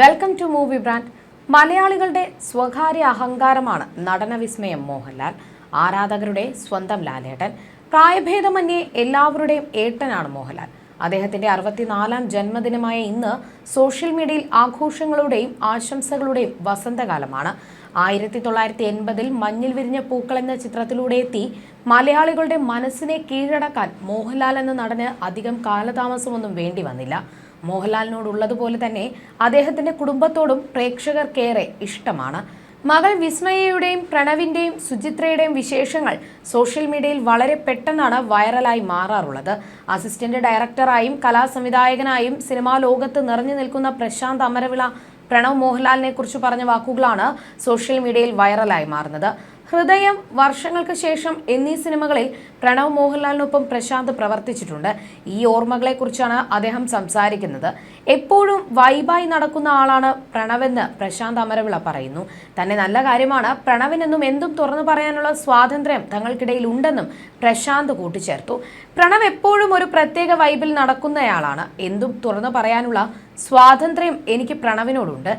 Welcome to movie brand മലയാളികളുടെ സ്വകാര്യ അഹങ്കാരമാണ് നടനവിസ്മയം മോഹൻലാൽ. ആരാധകരുടെ സ്വന്തം ലാലേട്ടൻ. പ്രായഭേദമന്യേ എല്ലാവരുടെയും ഏട്ടനാണ് മോഹൻലാൽ. അദ്ദേഹത്തിന്റെ അറുപത്തിനാലാം ജന്മദിനമായ ഇന്ന് സോഷ്യൽ മീഡിയയിൽ ആഘോഷങ്ങളുടെയും ആശംസകളുടെയും വസന്തകാലമാണ്. ആയിരത്തി തൊള്ളായിരത്തി എൺപതിൽ മഞ്ഞിൽ വിരിഞ്ഞ പൂക്കൾ എന്ന ചിത്രത്തിലൂടെ എത്തി മലയാളികളുടെ മനസ്സിനെ കീഴടക്കാൻ മോഹൻലാൽ എന്ന നടന് അധികം കാലതാമസമൊന്നും വേണ്ടി വന്നില്ല. മോഹൻലാലിനോടുള്ളതുപോലെ തന്നെ അദ്ദേഹത്തിന്റെ കുടുംബത്തോടും പ്രേക്ഷകർക്കേറെ ഇഷ്ടമാണ്. മകൾ വിസ്മയയുടെയും പ്രണവിന്റെയും സുചിത്രയുടെയും വിശേഷങ്ങൾ സോഷ്യൽ മീഡിയയിൽ വളരെ പെട്ടെന്നാണ് വൈറലായി മാറാറുള്ളത്. അസിസ്റ്റന്റ് ഡയറക്ടറായും കലാസംവിധായകനായും സിനിമാ ലോകത്ത് നിറഞ്ഞു നിൽക്കുന്ന പ്രശാന്ത് അമരവിള പ്രണവ് മോഹൻലാലിനെ കുറിച്ച് പറഞ്ഞ വാക്കുകളാണ് സോഷ്യൽ മീഡിയയിൽ വൈറലായി മാറുന്നത്. ഹൃദയം വർഷങ്ങൾക്ക് ശേഷം എന്നീ സിനിമകളിൽ പ്രണവ് മോഹൻലാലിനൊപ്പം പ്രശാന്ത് പ്രവർത്തിച്ചിട്ടുണ്ട്. ഈ ഓർമ്മകളെക്കുറിച്ചാണ് അദ്ദേഹം സംസാരിക്കുന്നത്. എപ്പോഴും വൈബായി നടക്കുന്ന ആളാണ് പ്രണവെന്ന് പ്രശാന്ത് അമരവിള പറയുന്നു. തന്നെ നല്ല കാര്യമാണ് പ്രണവിനെന്നും എന്തും തുറന്നു പറയാനുള്ള സ്വാതന്ത്ര്യം തങ്ങൾക്കിടയിൽ ഉണ്ടെന്നും പ്രശാന്ത് കൂട്ടിച്ചേർത്തു. പ്രണവ് എപ്പോഴും ഒരു പ്രത്യേക വൈബിൽ നടക്കുന്നയാളാണ്. എന്തും തുറന്നു പറയാനുള്ള സ്വാതന്ത്ര്യം എനിക്ക് പ്രണവിനോടുണ്ട്.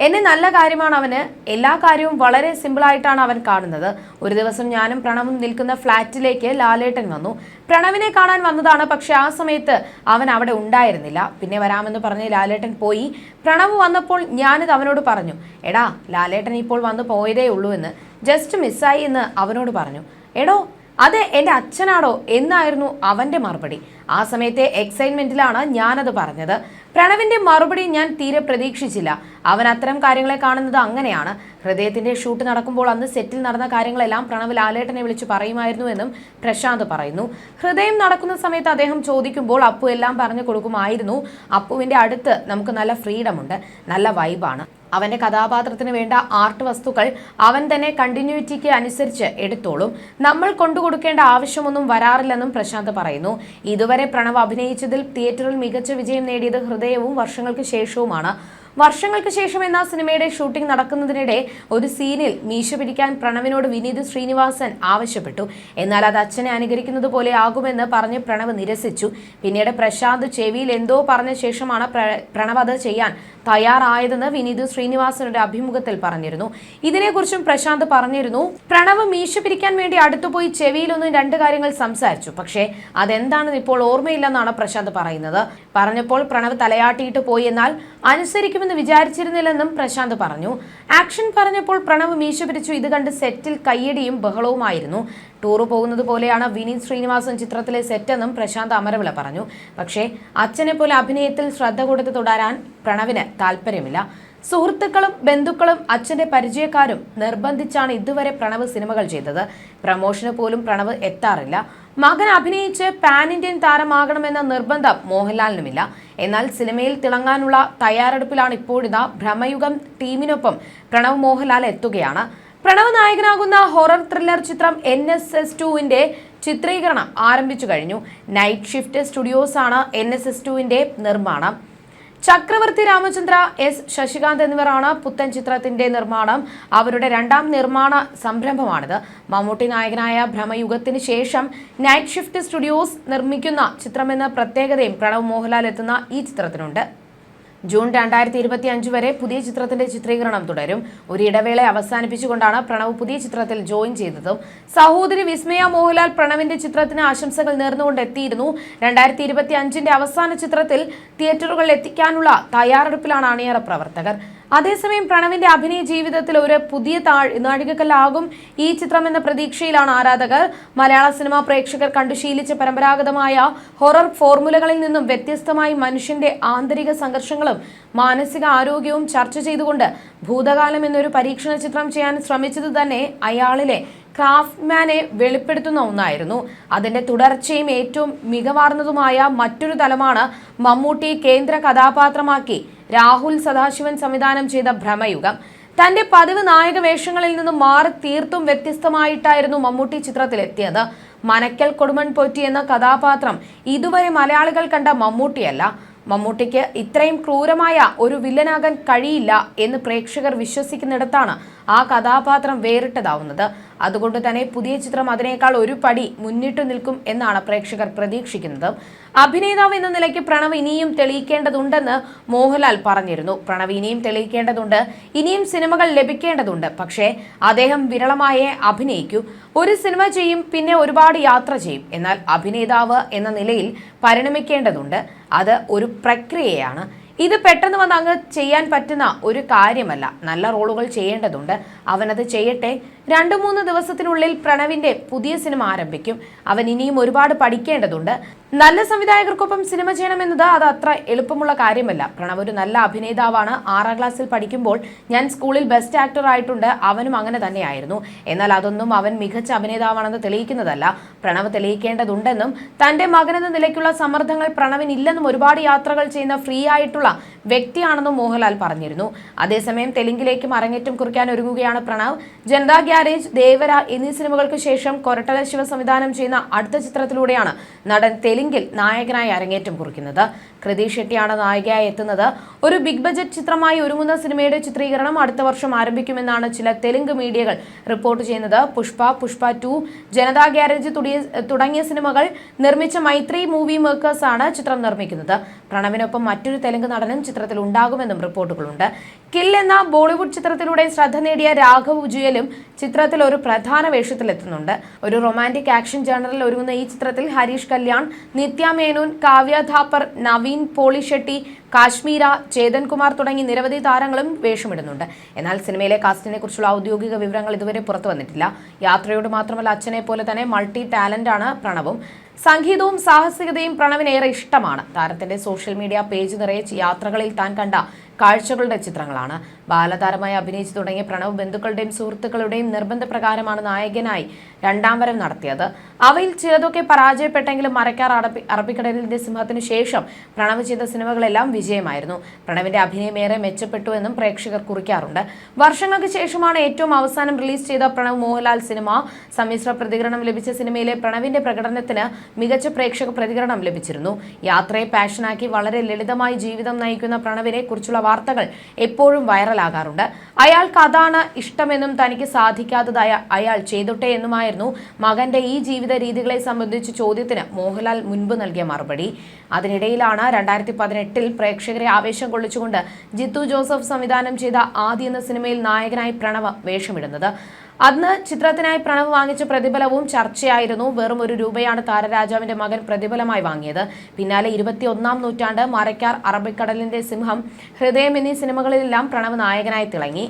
എന്നെ നല്ല കാര്യമാണ് അവന്. എല്ലാ കാര്യവും വളരെ സിമ്പിളായിട്ടാണ് അവൻ കാണുന്നത്. ഒരു ദിവസം ഞാനും പ്രണവും നിൽക്കുന്ന ഫ്ലാറ്റിലേക്ക് ലാലേട്ടൻ വന്നു. പ്രണവിനെ കാണാൻ വന്നതാണ് പക്ഷെ ആ സമയത്ത് അവൻ അവിടെ ഉണ്ടായിരുന്നില്ല. പിന്നെ വരാമെന്ന് പറഞ്ഞ് ലാലേട്ടൻ പോയി. പ്രണവ് വന്നപ്പോൾ ഞാനിത് അവനോട് പറഞ്ഞു. എടാ ലാലേട്ടൻ ഇപ്പോൾ വന്ന് പോയതേ ഉള്ളൂ എന്ന്. ജസ്റ്റ് മിസ്സായി എന്ന് അവനോട് പറഞ്ഞു. എടോ അത് എന്റെ അച്ഛനാണോ എന്നായിരുന്നു അവന്റെ മറുപടി. ആ സമയത്തെ എക്സൈറ്റ്മെന്റിലാണ് ഞാനത് പറഞ്ഞത്. പ്രണവിന്റെ മറുപടി ഞാൻ തീരെ പ്രതീക്ഷിച്ചില്ല. അവൻ അത്തരം കാര്യങ്ങളെ കാണുന്നത് അങ്ങനെയാണ്. ഹൃദയത്തിന്റെ ഷൂട്ട് നടക്കുമ്പോൾ അന്ന് സെറ്റിൽ നടന്ന കാര്യങ്ങളെല്ലാം പ്രണവ് ലാലേട്ടനെ വിളിച്ച് പറയുമായിരുന്നു എന്നും പ്രശാന്ത് പറയുന്നു. ഹൃദയം നടക്കുന്ന സമയത്ത് അദ്ദേഹം ചോദിക്കുമ്പോൾ അപ്പു എല്ലാം പറഞ്ഞു കൊടുക്കുമായിരുന്നു. അപ്പുവിന്റെ അടുത്ത് നമുക്ക് നല്ല ഫ്രീഡം ഉണ്ട്. നല്ല വൈബാണ് അവന്റെ കഥാപാത്രത്തിന് വേണ്ട ആർട്ട് വസ്തുക്കൾ അവൻ തന്നെ കണ്ടിന്യൂറ്റിക്ക് അനുസരിച്ച് എടുത്തോളും. നമ്മൾ കൊണ്ടുകൊടുക്കേണ്ട ആവശ്യമൊന്നും വരാറില്ലെന്നും പ്രശാന്ത് പറയുന്നു. ഇതുവരെ പ്രണവ് അഭിനയിച്ചതിൽ തിയേറ്ററിൽ മികച്ച വിജയം നേടിയത് ഹൃദയവും വർഷങ്ങൾക്ക് ശേഷവുമാണ്. വർഷങ്ങൾക്ക് ശേഷം എന്ന സിനിമയുടെ ഷൂട്ടിംഗ് നടക്കുന്നതിനിടെ ഒരു സീനിൽ മീശ പിടിക്കാൻ പ്രണവിനോട് വിനീത് ശ്രീനിവാസൻ ആവശ്യപ്പെട്ടു. എന്നാൽ അത് അച്ഛനെ അനുകരിക്കുന്നത് പോലെ ആകുമെന്ന് പറഞ്ഞ് പ്രണവ് നിരസിച്ചു. പിന്നീട് പ്രശാന്ത് ചെവിയിൽ എന്തോ പറഞ്ഞ ശേഷമാണ് പ്രണവ് അത് ചെയ്യാൻ തയ്യാറായതെന്ന് വിനീത് ശ്രീനിവാസനുടെ അഭിമുഖത്തിൽ പറഞ്ഞിരുന്നു. ഇതിനെക്കുറിച്ചും പ്രശാന്ത് പറഞ്ഞിരുന്നു പ്രണവ് മീശ പിരിക്കാൻ വേണ്ടി അടുത്തുപോയി ചെവിയിലൊന്നും രണ്ട് കാര്യങ്ങൾ സംസാരിച്ചു. പക്ഷേ അതെന്താണെന്ന് ഇപ്പോൾ ഓർമ്മയില്ലെന്നാണ് പ്രശാന്ത് പറയുന്നത്. പറഞ്ഞപ്പോൾ പ്രണവ് തലയാട്ടിയിട്ട് പോയി എന്നാൽ അനുസരിക്കുമെന്ന് വിചാരിച്ചിരുന്നില്ലെന്നും പ്രശാന്ത് പറഞ്ഞു. ആക്ഷൻ പറഞ്ഞപ്പോൾ പ്രണവ് മീശ പിരിച്ചു. ഇത് കണ്ട് സെറ്റിൽ കയ്യടിയും ബഹളവുമായിരുന്നു. ടൂറ് പോകുന്നത് പോലെയാണ് വിനീത് ശ്രീനിവാസൻ ചിത്രത്തിലെ സെറ്റെന്നും പ്രശാന്ത് അമരവിള പറഞ്ഞു. പക്ഷേ അച്ഛനെ പോലെ അഭിനയത്തിൽ ശ്രദ്ധ കൊടുത്ത് തുടരാൻ പ്രണവിന് താല്പര്യമില്ല. സുഹൃത്തുക്കളും ബന്ധുക്കളും അച്ഛന്റെ പരിചയക്കാരും നിർബന്ധിച്ചാണ് ഇതുവരെ പ്രണവ് സിനിമകൾ ചെയ്തത്. പ്രമോഷന് പോലും പ്രണവ് എത്താറില്ല. മകൻ അഭിനയിച്ച് പാൻ ഇന്ത്യൻ താരമാകണമെന്ന നിർബന്ധം മോഹൻലാലിനുമില്ല. എന്നാൽ സിനിമയിൽ തിളങ്ങാനുള്ള തയ്യാറെടുപ്പിലാണ് ഇപ്പോഴിതാ ഭ്രമയുഗം ടീമിനൊപ്പം പ്രണവ് മോഹൻലാൽ എത്തുകയാണ്. പ്രണവ് നായകനാകുന്ന ഹൊറർ ത്രില്ലർ ചിത്രം എൻ എസ് എസ് ടുവിന്റെ ചിത്രീകരണം ആരംഭിച്ചു കഴിഞ്ഞു. നൈറ്റ് ഷിഫ്റ്റ് സ്റ്റുഡിയോസ് ആണ് എൻ എസ് എസ് ടുവിന്റെ നിർമ്മാണം. ചക്രവർത്തി രാമചന്ദ്ര എസ് ശശികാന്ത് എന്നിവരാണ് പുത്തൻ ചിത്രത്തിന്റെ നിർമ്മാണം. അവരുടെ രണ്ടാം നിർമ്മാണ സംരംഭമാണിത്. മമ്മൂട്ടി നായകനായ ഭ്രമയുഗത്തിന് ശേഷം നൈറ്റ് ഷിഫ്റ്റ് സ്റ്റുഡിയോസ് നിർമ്മിക്കുന്ന ചിത്രമെന്ന പ്രത്യേകതയും പ്രണവ് മോഹൻലാൽ എത്തുന്ന ഈ ചിത്രത്തിനുണ്ട്. ജൂൺ രണ്ടായിരത്തി ഇരുപത്തി അഞ്ച് വരെ പുതിയ ചിത്രത്തിന്റെ ചിത്രീകരണം തുടരും. ഒരു ഇടവേള അവസാനിപ്പിച്ചുകൊണ്ടാണ് പ്രണവ് പുതിയ ചിത്രത്തിൽ ജോയിൻ ചെയ്തതും. സഹോദരി വിസ്മയ മോഹൻലാൽ പ്രണവിന്റെ ചിത്രത്തിന് ആശംസകൾ നേർന്നുകൊണ്ട് എത്തിയിരുന്നു രണ്ടായിരത്തി ഇരുപത്തി അഞ്ചിന്റെ അവസാന ചിത്രത്തിൽ തിയേറ്ററുകളിൽ എത്തിക്കാനുള്ള തയ്യാറെടുപ്പിലാണ് അണിയറ പ്രവർത്തകർ. അതേസമയം പ്രണവിന്റെ അഭിനയ ജീവിതത്തിൽ ഒരു പുതിയ താൾ നാഴികക്കല്ലാകും ഈ ചിത്രം എന്ന പ്രതീക്ഷയിലാണ് ആരാധകർ. മലയാള സിനിമാ പ്രേക്ഷകർ കണ്ടു ശീലിച്ച പരമ്പരാഗതമായ ഹൊറർ ഫോർമുലകളിൽ നിന്നും വ്യത്യസ്തമായി മനുഷ്യന്റെ ആന്തരിക സംഘർഷങ്ങളും മാനസിക ആരോഗ്യവും ചർച്ച ചെയ്തുകൊണ്ട് ഭൂതകാലം എന്നൊരു പരീക്ഷണ ചിത്രം ചെയ്യാൻ ശ്രമിച്ചത് തന്നെ അയാളിലെ ക്രാഫ്റ്റ്മാനെ വെളിപ്പെടുത്തുന്ന ഒന്നായിരുന്നു. അതിന്റെ തുടർച്ചയും ഏറ്റവും മികവാർന്നതുമായ മറ്റൊരു തലമാണ് മമ്മൂട്ടി കേന്ദ്ര കഥാപാത്രമാക്കി രാഹുൽ സദാശിവൻ സംവിധാനം ചെയ്ത ഭ്രമയുഗം. തന്റെ പതിവ് നായക വേഷങ്ങളിൽ നിന്നും മാറി തീർത്തും വ്യത്യസ്തമായിട്ടായിരുന്നു മമ്മൂട്ടി ചിത്രത്തിലെത്തിയത്. മനക്കൽ കൊടുമൺ പോറ്റി എന്ന കഥാപാത്രം ഇതുവരെ മലയാളികൾ കണ്ട മമ്മൂട്ടിയല്ല. മമ്മൂട്ടിക്ക് ഇത്രയും ക്രൂരമായ ഒരു വില്ലനാകാൻ കഴിയില്ല എന്ന് പ്രേക്ഷകർ വിശ്വസിക്കുന്നിടത്താണ് ആ കഥാപാത്രം വേറിട്ടതാവുന്നത്. അതുകൊണ്ട് തന്നെ പുതിയ ചിത്രം അതിനേക്കാൾ ഒരു പടി മുന്നിട്ടു നിൽക്കും എന്നാണ് പ്രേക്ഷകർ പ്രതീക്ഷിക്കുന്നത്. അഭിനേതാവ് എന്ന നിലയ്ക്ക് പ്രണവ് ഇനിയും തെളിയിക്കേണ്ടതുണ്ടെന്ന് മോഹൻലാൽ പറഞ്ഞിരുന്നു. പ്രണവ് ഇനിയും തെളിയിക്കേണ്ടതുണ്ട്. ഇനിയും സിനിമകൾ ലഭിക്കേണ്ടതുണ്ട്. പക്ഷേ അദ്ദേഹം വിരളമായേ അഭിനയിക്കൂ. ഒരു സിനിമ ചെയ്യും പിന്നെ ഒരുപാട് യാത്ര ചെയ്യും. എന്നാൽ അഭിനേതാവ് എന്ന നിലയിൽ പരിണമിക്കേണ്ടതുണ്ട്. അത് ഒരു പ്രക്രിയയാണ്. ഇത് പെട്ടെന്ന് വന്ന് അങ്ങ് ചെയ്യാൻ പറ്റുന്ന ഒരു കാര്യമല്ല. നല്ല റോളുകൾ ചെയ്യേണ്ടതുണ്ട്. അവനത് ചെയ്യട്ടെ. രണ്ടു മൂന്ന് ദിവസത്തിനുള്ളിൽ പ്രണവിന്റെ പുതിയ സിനിമ ആരംഭിക്കും. അവൻ ഇനിയും ഒരുപാട് പഠിക്കേണ്ടതുണ്ട്. നല്ല സംവിധായകർക്കൊപ്പം സിനിമ ചെയ്യണമെന്നത് അത് അത്ര എളുപ്പമുള്ള കാര്യമല്ല. പ്രണവ് ഒരു നല്ല അഭിനേതാവാണ്. ആറാം ക്ലാസ്സിൽ പഠിക്കുമ്പോൾ ഞാൻ സ്കൂളിൽ ബെസ്റ്റ് ആക്ടർ ആയിട്ടുണ്ട്. അവനും അങ്ങനെ തന്നെയായിരുന്നു. എന്നാൽ അതൊന്നും അവൻ മികച്ച അഭിനേതാവാണെന്ന് തെളിയിക്കുന്നതല്ല. പ്രണവ് തെളിയിക്കേണ്ടതുണ്ടെന്നും തന്റെ മകനെന്ന നിലയ്ക്കുള്ള സമ്മർദ്ദങ്ങൾ പ്രണവിനില്ലെന്നും ഒരുപാട് യാത്രകൾ ചെയ്യുന്ന ഫ്രീ ആയിട്ടുള്ള വ്യക്തിയാണെന്നും മോഹൻലാൽ പറഞ്ഞിരുന്നു. അതേസമയം തെലുങ്കിലേക്കും അരങ്ങേറ്റം കുറിക്കാൻ ഒരുങ്ങുകയാണ് പ്രണവ്. ജനതാ ഗ്യാരേജ് ദേവര എന്നീ സിനിമകൾക്ക് ശേഷം കൊരട്ടല ശിവ സംവിധാനം ചെയ്യുന്ന അടുത്ത ചിത്രത്തിലൂടെയാണ് നടൻ തെലുങ്കിൽ നായകനായി അരങ്ങേറ്റം കുറിക്കുന്നത്. കൃതി ഷെട്ടിയാണ് നായികയായി എത്തുന്നത്. ഒരു ബിഗ് ബജറ്റ് ചിത്രമായി ഒരുങ്ങുന്ന സിനിമയുടെ ചിത്രീകരണം അടുത്ത വർഷം ആരംഭിക്കുമെന്നാണ് ചില തെലുങ്ക് മീഡിയകൾ റിപ്പോർട്ട് ചെയ്യുന്നത്. പുഷ്പ പുഷ്പ ടു ജനതാ ഗ്യാരേജ് തുടങ്ങിയ- സിനിമകൾ നിർമ്മിച്ച മൈത്രി മൂവി മേക്കേഴ്സ് ആണ് ചിത്രം നിർമ്മിക്കുന്നത്. പ്രണവിനൊപ്പം മറ്റൊരു തെലുങ്ക് നടനും ചിത്രത്തിൽ ഉണ്ടാകുമെന്നും റിപ്പോർട്ടുകളുണ്ട്. കിൽ എന്ന ബോളിവുഡ് ചിത്രത്തിലൂടെ ശ്രദ്ധ നേടിയ രാഘവ് ഉജുയലും ചിത്രത്തിൽ ഒരു പ്രധാന വേഷത്തിലെത്തുന്നുണ്ട് ഒരു റൊമാന്റിക് ആക്ഷൻ ജേണറിൽ ഒരുങ്ങുന്ന ഈ ചിത്രത്തിൽ ഹരീഷ് കല്യാൺ നിത്യ മേനോൻ കാവ്യ ഥാപ്പർ നവീൻ പോളിഷെട്ടി കാശ്മീര ചേതൻകുമാർ തുടങ്ങി നിരവധി താരങ്ങളും വേഷമിടുന്നുണ്ട്. എന്നാൽ സിനിമയിലെ കാസ്റ്റിനെ കുറിച്ചുള്ള ഔദ്യോഗിക വിവരങ്ങൾ ഇതുവരെ പുറത്തു വന്നിട്ടില്ല. യാത്രയോട് മാത്രമല്ല അച്ഛനെ പോലെ തന്നെ മൾട്ടി ടാലന്റ് ആണ് പ്രണവും. സംഗീതവും സാഹസികതയും പ്രണവിനേറെ ഇഷ്ടമാണ്. താരത്തിന്റെ സോഷ്യൽ മീഡിയ പേജ് നിറയെ യാത്രകളിൽ താൻ കണ്ട കാഴ്ചകളുടെ ചിത്രങ്ങളാണ്. ബാലതാരമായി അഭിനയിച്ചു തുടങ്ങിയ പ്രണവ് ബന്ധുക്കളുടെയും സുഹൃത്തുക്കളുടെയും നിർബന്ധപ്രകാരമാണ് നായകനായി രണ്ടാം വരം നടത്തിയത്. അവയിൽ ചിലതൊക്കെ പരാജയപ്പെട്ടെങ്കിലും മരക്കാർ അറബി അറബിക്കടലിന്റെ സിംഹത്തിനു ശേഷം പ്രണവ് ചെയ്ത സിനിമകളെല്ലാം വിജയമായിരുന്നു. പ്രണവിന്റെ അഭിനയം ഏറെ മെച്ചപ്പെട്ടു എന്നും പ്രേക്ഷകർ കുറിക്കാറുണ്ട്. വർഷങ്ങൾക്ക് ശേഷമാണ് ഏറ്റവും അവസാനം റിലീസ് ചെയ്ത പ്രണവ് മോഹൻലാൽ സിനിമ. സമ്മിശ്ര പ്രതികരണം ലഭിച്ച സിനിമയിലെ പ്രണവിന്റെ പ്രകടനത്തിന് മികച്ച പ്രേക്ഷക പ്രതികരണം ലഭിച്ചിരുന്നു. യാത്രയെ പാഷനാക്കി വളരെ ലളിതമായി ജീവിതം നയിക്കുന്ന പ്രണവിനെ കുറിച്ചുള്ള വാർത്തകൾ എപ്പോഴും വൈറലാകാറുണ്ട്. അയാൾക്ക് അതാണ് ഇഷ്ടമെന്നും തനിക്ക് സാധിക്കാത്തതായ അയാൾ ചെയ്തുട്ടെ എന്നുമായിരുന്നു മകന്റെ ഈ ജീവിത രീതികളെ സംബന്ധിച്ച് ചോദ്യത്തിന് മോഹൻലാൽ മുൻപ് നൽകിയ മറുപടി. അതിനിടയിലാണ് രണ്ടായിരത്തി പതിനെട്ടിൽ പ്രേക്ഷകരെ ആവേശം കൊള്ളിച്ചുകൊണ്ട് ജിത്തു ജോസഫ് സംവിധാനം ചെയ്ത ആദ്യ എന്ന സിനിമയിൽ നായകനായി പ്രണവ് വേഷമിടുന്നത്. അന്ന് ചിത്രത്തിനായി പ്രണവ് വാങ്ങിച്ച പ്രതിഫലവും ചർച്ചയായിരുന്നു. വെറും ഒരു രൂപയാണ് താരരാജാവിന്റെ മകൻ പ്രതിഫലമായി വാങ്ങിയത്. പിന്നാലെ ഇരുപത്തിയൊന്നാം നൂറ്റാണ്ട് മരക്കാർ അറബിക്കടലിന്റെ സിംഹം. ഹൃദയം എന്നീ സിനിമകളിലെല്ലാം പ്രണവ് നായകനായി തിളങ്ങി.